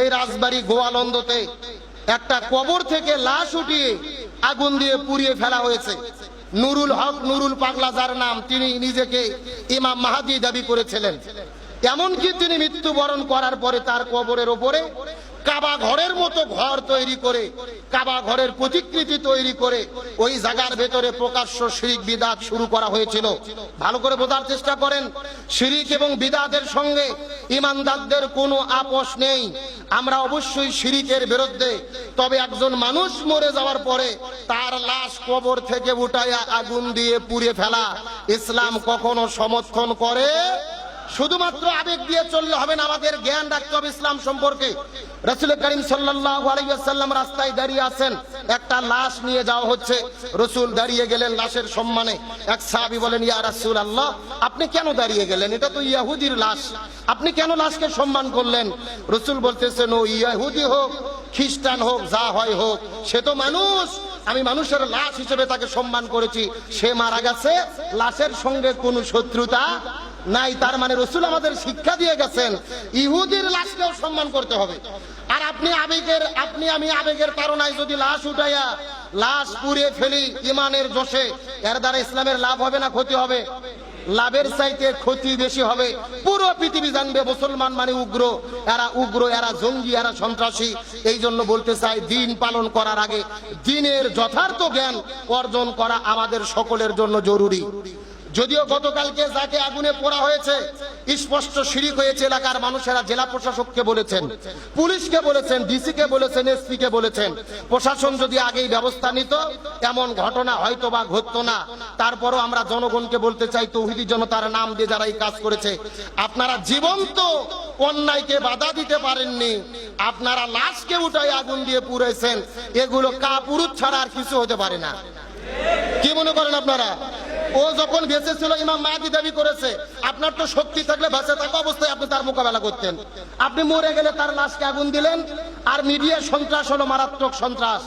এই রাজবাড়ি গোয়ালন্দতে একটা কবর থেকে লাশ উঠিয়ে আগুন দিয়ে পুড়িয়ে ফেলা হয়েছে। নুরুল হক, নুরুল পাগলা যার নাম, তিনি নিজেকে ইমাম মাহাদি দাবি করেছিলেন। এমনকি তিনি মৃত্যুবরণ করার পরে তার কবরের ওপরে কাবা ঘরের মতো ঘর তৈরি করে, কাবা ঘরের প্রতিকৃতি তৈরি করে ওই জায়গার ভেতরে প্রকাশ্য শিরিক বিদাত শুরু করা হয়েছিল। ভালো করে বোঝার চেষ্টা করেন, শিরিক এবং বিদাতের সঙ্গে ইমানদারদের কোনো আপোষ নেই। আমরা অবশ্যই শিরিকের বিরুদ্ধে। তবে একজন মানুষ মরে যাওয়ার পরে তার লাশ কবর থেকে উঠাইয়া আগুন দিয়ে পুড়ে ফেলা। ইসলাম কখনো সমর্থন করে শুধুমাত্র আবেগ দিয়ে চললে হবে না আমাদের জ্ঞান রাখতে হবে ইসলাম সম্পর্কে। রসুল করিম আলাইহি রাস্তায় দাঁড়িয়ে আছেন। একটা লাশ নিয়ে যাওয়া হচ্ছে। রসুল দাঁড়িয়ে গেলেন লাশের সম্মানে। এক সাহাবী বলেন, ইয়া রাসূল আল্লাহ আপনি কেন দাঁড়িয়ে গেলেন? এটা তো ইয়াহুদির লাশ। আপনি কেন লাশকে সম্মান করলেন? রসুল বলতেছেন, ও ইয়াহুদি হোক, খ্রিস্টান হোক, যা হয় হোক, সে তো মানুষ। আমি মানুষের লাশ হিসেবে তাকে সম্মান করেছি। সে মারা গেছে। লাশের সঙ্গে কোনো শত্রুতা নাই, তার মানে রসুল আমাদের শিক্ষা দিয়ে গেছেন, ইহুদির লাশকেও সম্মান করতে হবে। আর আপনি আবেগের, আপনি আমি আবেগের তারণায় যদি লাশ উঠাইয়া, লাশ পুড়িয়ে ফেলি, ইমানের জোশে, এর দ্বারা ইসলামের লাভ হবে না ক্ষতি হবে? লাভের চাইতে ক্ষতি বেশি হবে। পুরো পৃথিবী জানবে, মুসলমান মানে উগ্র। এরা উগ্র, এরা জঙ্গি, এরা সন্ত্রাসী। এই জন্য বলতে চাই, দিন পালন করার আগে দিনের যথার্থ জ্ঞান অর্জন করা আমাদের সকলের জন্য জরুরি। যদিও গতকালকে যাকে আগুনে পোড়া হয়েছে, স্পষ্ট শিরিক হয়েছে এলাকার মানুষেরা, জেলা প্রশাসককে বলেছেন, পুলিশকে বলেছেন ডিসি কে বলেছেন এসপি কে বলেছেন। প্রশাসন যদি আগেই ব্যবস্থা নিত, এমন ঘটনা হয়তো বা ঘটতো না। তারপরও আমরা জনগণকে বলতে চাই, তৌহিদি জনতার নাম দিয়ে যারা এই কাজ করেছে, আপনারা জীবন্ত অন্যায়কে বাধা দিতে পারেননি। আপনারা লাশকে উঠাই আগুন দিয়ে পুড়েছেন এগুলো কাপুরুষ ছাড়া আর কিছু হতে পারে না। কি মনে করেন আপনারা? ও যখন বেঁচে ছিল, ইমাম মাহাদি দাবি করেছে, আপনার তো শক্তি থাকলে বেঁচে থাকা অবস্থায় আপনি তার মোকাবেলা করতেন। আপনি মরে গেলে তার লাশকে আগুন দিলেন, আর মিডিয়া সন্ত্রাস হলো মারাত্মক সন্ত্রাস।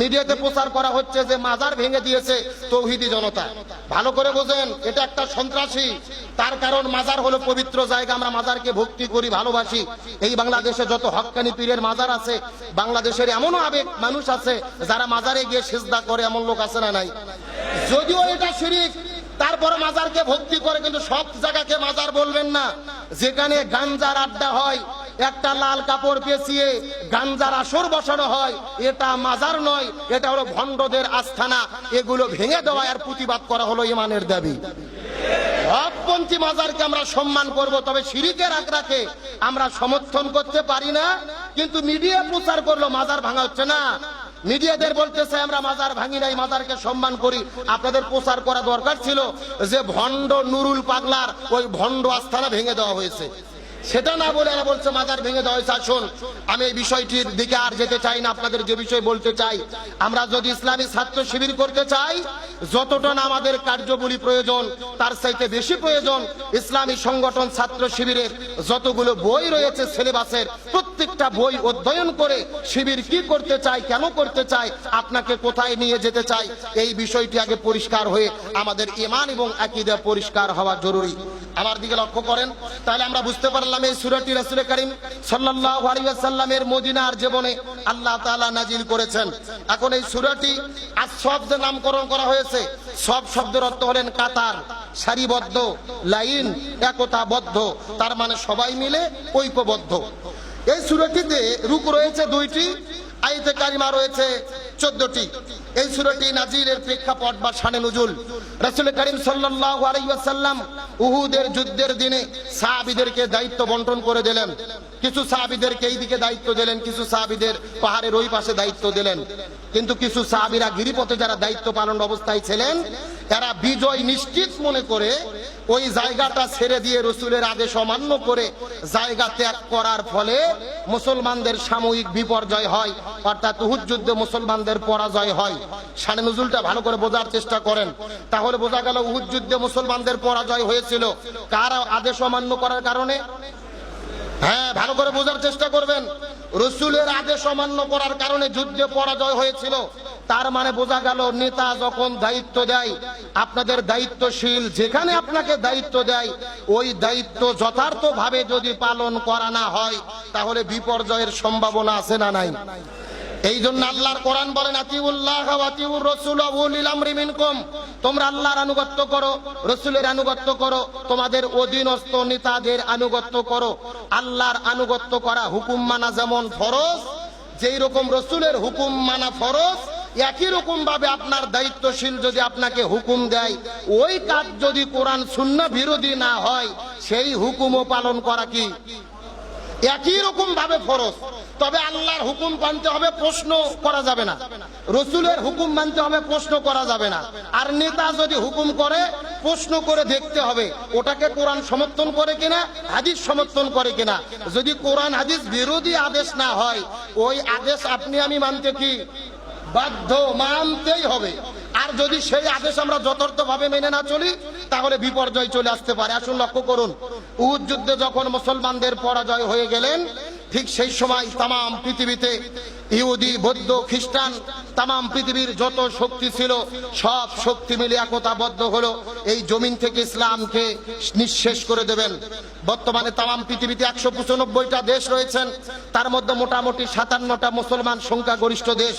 মিডিয়াতে প্রচার করা হচ্ছে যে মাজার ভেঙে দিয়েছে তৌহিদি জনতা। ভালো করে বোঝেন, এটা একটা সন্ত্রাসী। তার কারণ মাজার হলো পবিত্র জায়গা, আমরা মাজারকে ভক্তি করি, ভালোবাসি। এই বাংলাদেশে যত হক্কানি পীরের মাজার আছে, বাংলাদেশের এমনও আবেগ মানুষ আছে, যারা মাজারে গিয়ে সেজদা করে, এমন লোক আছে না নাই? যদিও এটা শিরিক তারপরে মাজারকে ভক্তি করে, কিন্তু সব জায়গাকে মাজার বলবেন না। যেখানে গাঞ্জার আড্ডা হয়, একটা লাল কাপড় পেঁচিয়ে গাঞ্জার আসর বসানো হয়, এটা মাজার নয়, এটা হলো ভণ্ডদের আস্থানা। এগুলো ভেঙে দেওয়া আর প্রতিবাদ করা হলো ইমানের দাবি। হকপন্থী মাজারকে আমরা সম্মান করব, তবে শিরিকের আগ্রাকে আমরা সমর্থন করতে পারি না, কিন্তু মিডিয়া প্রচার করল, মাজার ভাঙা হচ্ছে না। মিডিয়াদের বলতেছে, আমরা মাজার ভাঙি নাই, মাজারকে সম্মান করি। আপনাদের প্রচার করা দরকার ছিল যে ভণ্ড নুরুল পাগলার ওই ভণ্ড আস্থানা ভেঙে দেওয়া হয়েছে। সেটা না বলে এরা বলছে, মাজার ভেঙে দেওয়া হয়েছে আসুন আমি এই বিষয়টির দিকে আর যেতে চাই না, আপনাদের যে বিষয় বলতে চাই। আমরা যদি ইসলামী ছাত্র শিবির করতে চাই, যতটা আমাদের কার্যবলী প্রয়োজন, তার চাইতে বেশি প্রয়োজন, ইসলামী সংগঠন ছাত্র শিবিরের যতগুলো বই রয়েছে সিলেবাসের, প্রত্যেকটা বই অধ্যয়ন করে শিবির কি করতে চাই কেন করতে চাই আপনাকে কোথায় নিয়ে যেতে চাই এই বিষয়টি আগে পরিষ্কার হয়ে আমাদের ইমান এবং আকিদা পরিষ্কার হওয়া জরুরি। আমার দিকে লক্ষ্য করেন, তাহলে আমরা বুঝতে পারলাম মদিনার জীবনে আল্লাহ করেছেন। এখন এই শব্দ নামকরণ করা হয়েছে, সব শব্দের অর্থ হলেন কাতার, সারিবদ্ধ, লাইন, একতাবদ্ধ, তার মানে সবাই মিলে ঐক্যবদ্ধ। এই সুরাটিতে রুক রয়েছে দুইটি আইতে কারিমা রয়েছে চোদ্দটি। এই সুরটি নাজিরের প্রেক্ষাপট বা শানে নজুল। রাসূল করিম আলাইহি উহুদের যুদ্ধের দিনে সাহাবীদেরকে দায়িত্ব বন্টন করে দিলেন। কিছু সাহাবীদেরকে এই দিকে দায়িত্ব দিলেন, কিছু সাহাবীদের পাহাড়ের ওই পাশে দায়িত্ব দিলেন। কিন্তু কিছু সাহাবীরা গিরিপথে যারা দায়িত্ব পালন অবস্থায় ছিলেন, তারা বিজয় নিশ্চিত মনে করে ওই জায়গাটা ছেড়ে দিয়ে রসুলের আদেশ অমান্য করে জায়গা ত্যাগ করার ফলে মুসলমানদের সাময়িক বিপর্যয় হয়। অর্থাৎ উহুদ যুদ্ধে মুসলমানদের পরাজয় হয়। সানে নজুলটা ভালো করে বোঝার চেষ্টা করেন। তাহলে বোঝা গেল উহুদ যুদ্ধে মুসলমানদের পরাজয় হয়েছিল। কার আদেশ অমান্য করার কারণে? হ্যাঁ ভালো করে বোঝার চেষ্টা করবেন। রসুলের আদেশ অমান্য করার কারণে যুদ্ধে পরাজয় হয়েছিল। তার মানে বোঝা গেল নেতা যখন দায়িত্ব দেয়, আপনাদের দায়িত্বশীল যেখানে আপনাকে দায়িত্ব দেয়, ওই দায়িত্ব যথার্থভাবে যদি পালন করা না হয়, তাহলে বিপর্যয়ের সম্ভাবনা আছে না নাই? এই জন্য আল্লাহর কোরআন বলেন, আতিউল্লাহ আতিউর রসুল তোমরা আল্লাহর আনুগত্য করো, রসুলের আনুগত্য করো, তোমাদের অধীনস্থ নেতাদের আনুগত্য করো। আল্লাহর আনুগত্য করা হুকুম মানা যেমন ফরজ, যেই রকম রসুলের হুকুম মানা ফরজ, একই রকম ভাবে আপনার দায়িত্বশীল যদি আপনাকে হুকুম দেয়, ওই কাজ যদি কোরআন শূন্য বিরোধী না হয়, সেই হুকুমও পালন করা কি? একই রকম ভাবে ফরজ। তবে আল্লাহর হুকুম মানতে হবে, প্রশ্ন করা যাবে না। রসুলের হুকুম মানতে হবে, প্রশ্ন করা যাবে না। আর নেতা যদি হুকুম করে, প্রশ্ন করে দেখতে হবে, ওটাকে কোরআন সমর্থন করে কিনা, হাদিস সমর্থন করে কিনা। যদি কোরআন, হাদিস বিরোধী আদেশ না হয়, ওই আদেশ আপনি, আমি মানতে কি? বাধ্য মানতেই হবে। আর যদি সেই আদেশ আমরা যথার্থভাবে মেনে না চলি তাহলে বিপর্যয় চলে আসতে পারে। আসুন লক্ষ্য করুন, উহুদ যুদ্ধে যখন মুসলমানদের পরাজয় হয়ে গেলেন, ঠিক সেই সময় তাম পৃথিবীতে ইহুদি, বৌদ্ধ, খ্রিস্টান তাম পৃথিবীর যত শক্তি ছিল, সব শক্তি মিলে একতাবদ্ধ হলো। এই জমিন থেকে ইসলামকে নিঃশেষ করে দেবেন। বর্তমানে তাম পৃথিবীতে একশো পঁচানব্বইটা দেশ রয়েছেন। তার মধ্যে মোটামুটি সাতান্নটা মুসলমান সংখ্যাগরিষ্ঠ দেশ।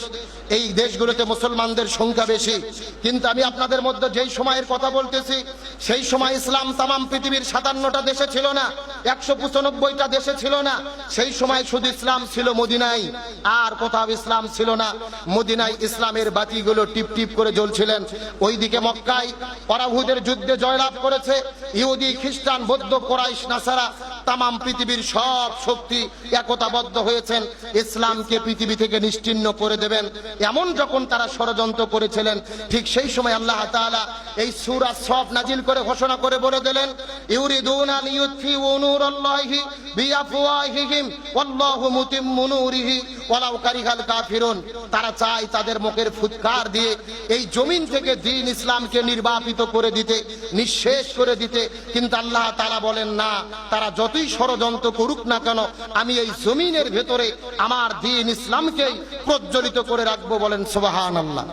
এই দেশগুলোতে মুসলমানদের সংখ্যা বেশি। কিন্তু আমি আপনাদের মধ্যে যেই সময়ের কথা বলতেছি, সেই সময় ইসলাম তাম পৃথিবীর সাতান্নটা দেশে ছিল না, একশো পঁচানব্বইটা দেশে ছিল না। সেই সময় শুধু ইসলাম ছিল মদিনায়। আর কোথাও ইসলাম ছিল না। মদিনায় ইসলামের বাতিগুলো টিপ টিপ করে জ্বলছিলেন। ওইদিকে মক্কায় পরাভূদের যুদ্ধে জয়লাভ করেছে। ইহুদি, খ্রিস্টান, বৌদ্ধ, কোরাইশ, নাসারা তাম পৃথিবীর সব শক্তি একতাবদ্ধ হয়েছেন। ইসলামকে পৃথিবী থেকে নিশ্চিহ্ন করে দেবেন। এমন যখন তারা ষড়যন্ত্র করেছিলেন, ঠিক সেই সময় আল্লাহ এই সূরা সব নাজিল করে ঘোষণা করে বলে দিলেন তারা চায় তাদের মুখের ফুৎকার দিয়ে এই জমিন থেকে দ্বীন ইসলামকে নির্বাপিত করে দিতে, নিঃশেষ করে দিতে। কিন্তু আল্লাহ তাআলা বলেন, না, তারা যতই ষড়যন্ত্র করুক না কেন, আমি এই জমিনের ভেতরে আমার দিন ইসলামকেই প্রজ্বলিত করে রাখব বলেন সোবাহান আল্লাহ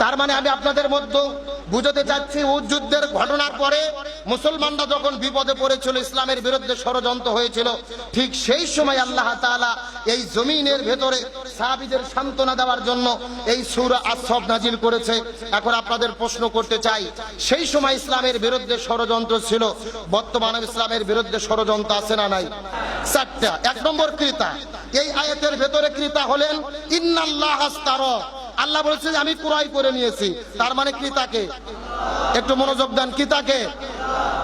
তার মানে আমি আপনাদের মধ্যে বুঝতে চাচ্ছি ও যুদ্ধের ঘটনার পরে মুসলমানরা যখন বিপদে পড়েছিল, ইসলামের বিরুদ্ধে ষড়যন্ত্র হয়েছিল, ঠিক সেই সময় আল্লাহ তাআলা এই জমিনের ভেতরে সাহাবিদের সান্ত্বনা দেওয়ার জন্য এই সুর আসফ নাজিল করেছে। এখন আপনাদের প্রশ্ন করতে চাই, সেই সময় ইসলামের বিরুদ্ধে ষড়যন্ত্র ছিল? বর্তমানে ইসলামের বিরুদ্ধে ষড়যন্ত্র আছে না নাই? চারটা। এক নম্বর ক্রেতা। এই আয়াতের ভেতরে ক্রেতা হলেন, ইন্নাল্লাহ আল্লাহ বলছে আমি ক্রয় করে নিয়েছি। তার মানে ক্রেতাকে। একটু মনোযোগ দেন, ক্রেতাকে।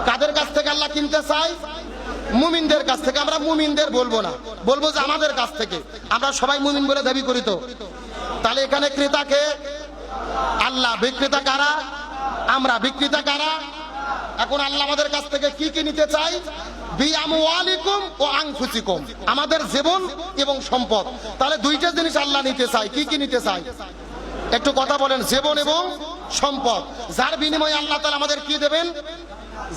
কাদের কাছ থেকে আল্লাহ কিনতে চাই মুমিনদের কাছ থেকে। আমরা মুমিনদের বলব না। বলব যে আমাদের কাছ থেকে। আমরা সবাই মুমিন বলে দাবি করি তো। তাহলে এখানে ক্রেতাকে আল্লাহ। বিক্রেতা কারা? আমরা। বিক্রেতা কারা? এখন আল্লাহ আমাদের কাছ থেকে কি কি নিতে চাই আমাদের জীবন এবং সম্পদ। তাহলে দুইটা জিনিস আল্লাহ নিতে চাই কি কি নিতে চাই একটু কথা বলেন। জীবন এবং সম্পদ। যার বিনিময়ে আল্লাহ তাআলা আমাদের কি দেবেন?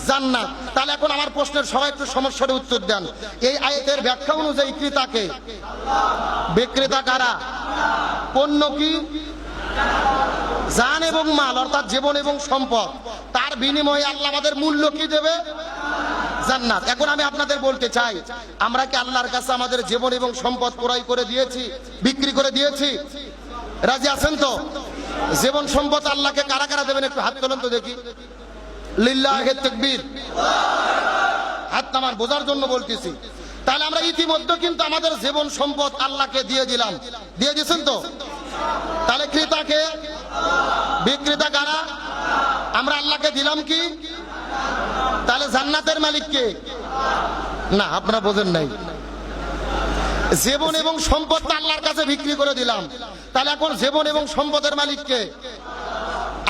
জান্নাত। তাহলে এখন আমার প্রশ্নের সবাই একটু সমস্যার উত্তর দেন। এই আয়াতের ব্যাখ্যা অনুযায়ী ক্রেতাকে, বিক্রেতা কারা? পণ্য কি? জান এবং মাল, অর্থাৎ জীবন এবং সম্পদ। তার বিনিময়ে আল্লাহ আমাদের মূল্য কি দেবে? জান্নাত। এখন আমি আপনাদের বলতে চাই, আমরা কি আল্লাহর কাছে আমাদের জীবন এবং সম্পদ ক্রয় করে দিয়েছি, বিক্রি করে দিয়েছি? রাজি আছেন তো? জীবন সম্পদ আল্লাহকে কারা কারা দেবেন একটু হাত তোলেন তো দেখি। হাত বোঝার জন্য বলতেছি। তাহলে আমরা ইতিমধ্যে কিন্তু আমাদের জীবন সম্পদ আল্লাহকে দিয়ে দিলাম। দিয়ে দিয়েছেন তো? তাহলে ক্রেতাকে, বিক্রেতা কারা? আমরা আল্লাহকে দিলাম কি? তাহলে জান্নাতের মালিক কে? না, আপনারা বোঝেন নাই। জীবন এবং সম্পদ আল্লাহর কাছে বিক্রি করে দিলাম। তাহলে এখন জীবন এবং সম্পদের মালিক কে?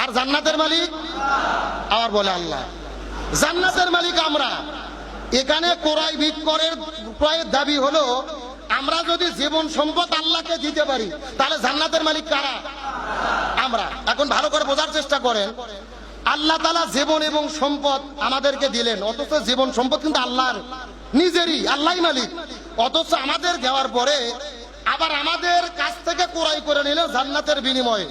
আর জান্নাতের মালিক? আবার বলে আল্লাহ। জান্নাতের মালিক আমরা। এখানে ক্রয় বিক্রয়ের ক্রয়ের দাবি হলো, আমরা যদি জীবন সম্পদ আল্লাহকে দিতে পারি, তাহলে জান্নাতের মালিক কারা? আমরা। এখন ভালো করে বোঝার চেষ্টা করেন। আল্লাহ তালা জীবন এবং সম্পদ আমাদেরকে দিলেন, অথচ জীবন সম্পদ কিন্তু আল্লাহর, নিজেরই আল্লাহ মালিক। অথচ আমাদের দেওয়ার পরে আবার আমাদের কাছ থেকে কোরাই করে নিল জান্নাতের বিনিময়ে।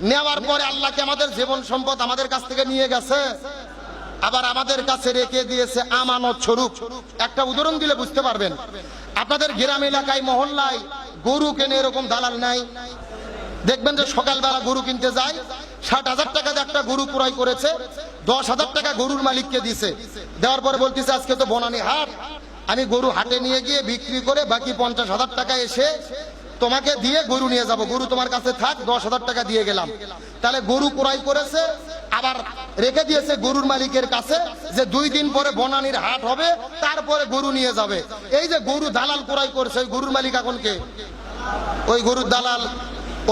নেওয়ার পরে আল্লাহকে আমাদের জীবন সম্পদ আমাদের কাছ থেকে নিয়ে গেছে? আবার আমাদের কাছে রেখে দিয়েছে আমানত স্বরূপ। একটা উদাহরণ দিলে বুঝতে পারবেন। আপনাদের গ্রাম এলাকায়, মহল্লায় গরু কেনে এরকম দালাল নাই। দেখবেন যে সকালবেলা গরু কিনতে যায়, ষাট হাজার টাকা একটা গরু ক্রয় করেছে, দশ হাজার টাকা গরুর মালিককে দিছে। দেওয়ার পরে বলতেছে, আজকে তো বনানি হাট। আমি গরু হাটে নিয়ে গিয়ে বিক্রি করে বাকি পঞ্চাশ হাজার টাকা এসে তোমাকে দিয়ে গরু নিয়ে যাব। গরু তোমার কাছে থাক, দশ হাজার টাকা দিয়ে গেলাম। তাহলে গরু ক্রয় করেছে, আবার রেখে দিয়েছে গরুর মালিকের কাছে যে দুই দিন পরে বনানির হাট হবে, তারপরে গরু নিয়ে যাবে। এই যে গরু দালাল ক্রয় করছে, ওই গরুর মালিক এখন কে? ওই গরুর দালাল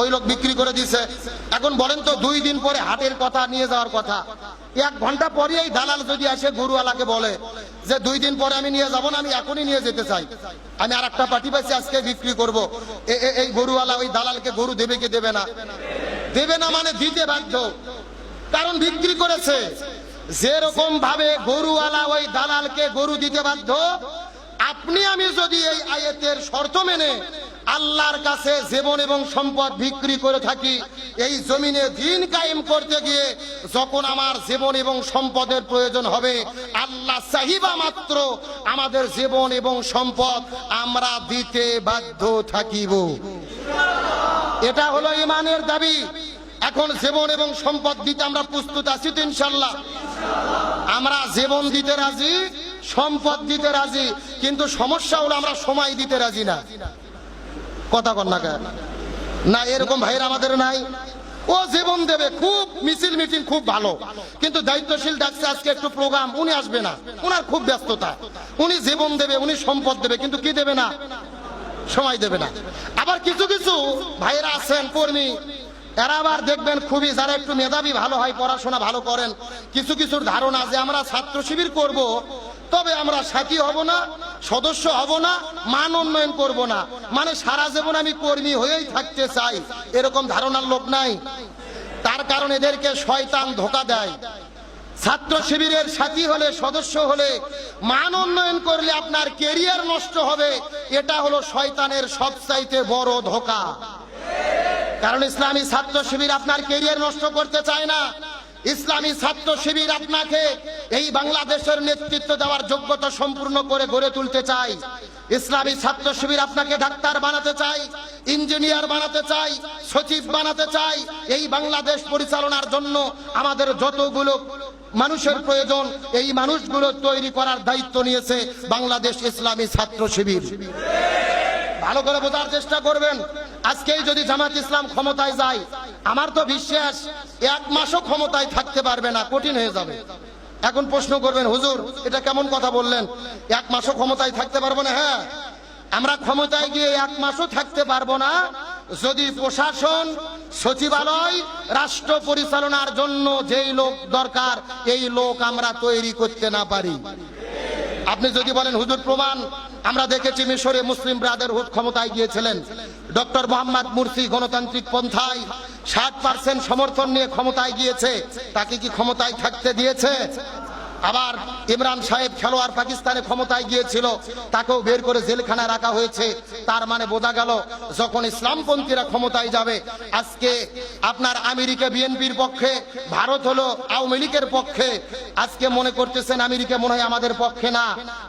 ওই লোক বিক্রি করে দিছে। এখন বলেন তো দুই দিন পরে হাটের কথা, নিয়ে যাওয়ার কথা। এক ঘণ্টা পরে এই দালাল যদি আসে, গরুওয়ালাকে বলে যে দুই দিন পরে আমি নিয়ে যাব না, আমি এখনই নিয়ে যেতে চাই। আমি আর একটা পার্টি পাইছি, আজকে বিক্রি করব। এই গরুওয়ালা ওই দালালকে গরু দেবে কি দেবে না? দেবে না মানে দিতে বাধ্য। কারণ বিক্রি করেছে। যেরকম ভাবে গরুওয়ালা ওই দালালকে গরু দিতে বাধ্য, আপনি আমি যদি এই আয়াতের শর্ত মেনে আল্লাহর কাছে জীবন এবং সম্পদ বিক্রি করে থাকি, এই জমিনে দিন কায়েম করতে গিয়ে যখন আমার জীবন এবং সম্পদের প্রয়োজন হবে, আল্লাহ চাহিবা মাত্র আমাদের জীবন এবং সম্পদ আমরা দিতে বাধ্য থাকিব। এটা হলো ইমানের দাবি। এখন জীবন এবং সম্পদ দিতে আমরা প্রস্তুত আছি তো ইনশাল্লাহ আমরা জীবন দিতে রাজি, সম্পদ দিতে রাজি, কিন্তু সমস্যা হলো আমরা সময় দিতে রাজি না। কথা কর না এরকম ভাইয়ের আমাদের নাই। ও জীবন দেবে, খুব মিছিল মিটিং, খুব ভালো। কিন্তু দায়িত্বশীল ডাকছে আজকে একটু প্রোগ্রাম উনি আসবে না। উনার খুব ব্যস্ততা। উনি জীবন দেবে, উনি সম্পদ দেবে, কিন্তু কি দেবে না? সময় দেবে না। আবার কিছু কিছু ভাইয়েরা আছেন, কর্মী। এরা আবার দেখবেন খুবই, যারা একটু মেধাবী, ভালো হয়, পড়াশোনা ভালো করেন। কিছু কিছুর ধারণা যে আমরা ছাত্র শিবির করব তবে আমরা সাথী হব না, সদস্য হব না, মান উন্নয়ন করব না। মানে সারা জীবন আমি কর্মী হয়েই থাকতে চাই, এরকম ধারণার লোক নাই। তার কারণ এদেরকে শয়তান ধোকা দেয়। ছাত্র শিবিরের সাথী হলে, সদস্য হলে, মান উন্নয়ন করলে আপনার কেরিয়ার নষ্ট হবে। এটা হলো শয়তানের সবচাইতে বড় ধোকা। কারণ ইসলামী ছাত্র শিবির আপনার কেরিয়ার নষ্ট করতে চায় না। ইসলামী ছাত্র শিবির আপনাকে এই বাংলাদেশের নেতৃত্ব দেওয়ার যোগ্যতা সম্পূর্ণ করে গড়ে তুলতে চাই। ইসলামী ছাত্র শিবির আপনাকে ডাক্তার বানাতে চাই, ইঞ্জিনিয়ার বানাতে চাই, সচিব বানাতে চাই। এই বাংলাদেশ পরিচালনার জন্য আমাদের যতগুলো মানুষের প্রয়োজন, এই মানুষগুলো তৈরি করার দায়িত্ব নিয়েছে বাংলাদেশ ইসলামী ছাত্র শিবির। ভালো করে বোঝার চেষ্টা করবেন। আজকেই যদি জামাত ইসলাম ক্ষমতায় যায়, আমার তো বিশ্বাস, এক মাসও ক্ষমতায় থাকতে পারবে না, কঠিন হয়ে যাবে। এখন প্রশ্ন করবেন, হুজুর, এটা কেমন কথা বললেন? এক মাসও ক্ষমতায় থাকতে পারব না হ্যাঁ? আমরা ক্ষমতায় গিয়ে এক মাসও থাকতে পারব না, যদি প্রশাসন, সচিবালয়, রাষ্ট্র পরিচালনার জন্য যেই লোক দরকার, এই লোক আমরা তৈরি করতে না পারি। আপনি যদি বলেন, হুজুর, প্রমাণ, আমরা দেখেছি মিশরে মুসলিম ব্রাদারহুড ক্ষমতায় গিয়েছিলেন। ডক্টর মোহাম্মদ মুরসি গণতান্ত্রিক পন্থায় ষাট পার্সেন্ট সমর্থন নিয়ে ক্ষমতায় গিয়েছে, তাকে কি ক্ষমতায় থাকতে দিয়েছে? আবার ইমরান সাহেব খেলোয়াড় পাকিস্তানে ক্ষমতায় গিয়েছিল, তাকেও বের করে জেলখানায় রাখা হয়েছে। তার মানে বোঝা গেল, যখন ইসলামপন্থীরা ক্ষমতায় যাবে, আজকে আপনার আমেরিকা বিএনপির পক্ষে, ভারত হলো আওয়ামী লীগের পক্ষে, আজকে মনে করতেছেন আমেরিকা মনে হয় আমাদের পক্ষে না।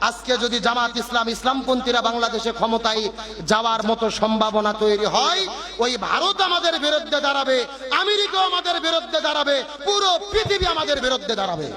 আজকে যদি জামাত ইসলাম ইসলামপন্থীরা বাংলাদেশে ক্ষমতায় যাওয়ার মতো সম্ভাবনা তৈরি হয়, ওই ভারত আমাদের বিরুদ্ধে দাঁড়াবে, আমেরিকাও আমাদের বিরুদ্ধে দাঁড়াবে, পুরো পৃথিবী আমাদের বিরুদ্ধে দাঁড়াবে।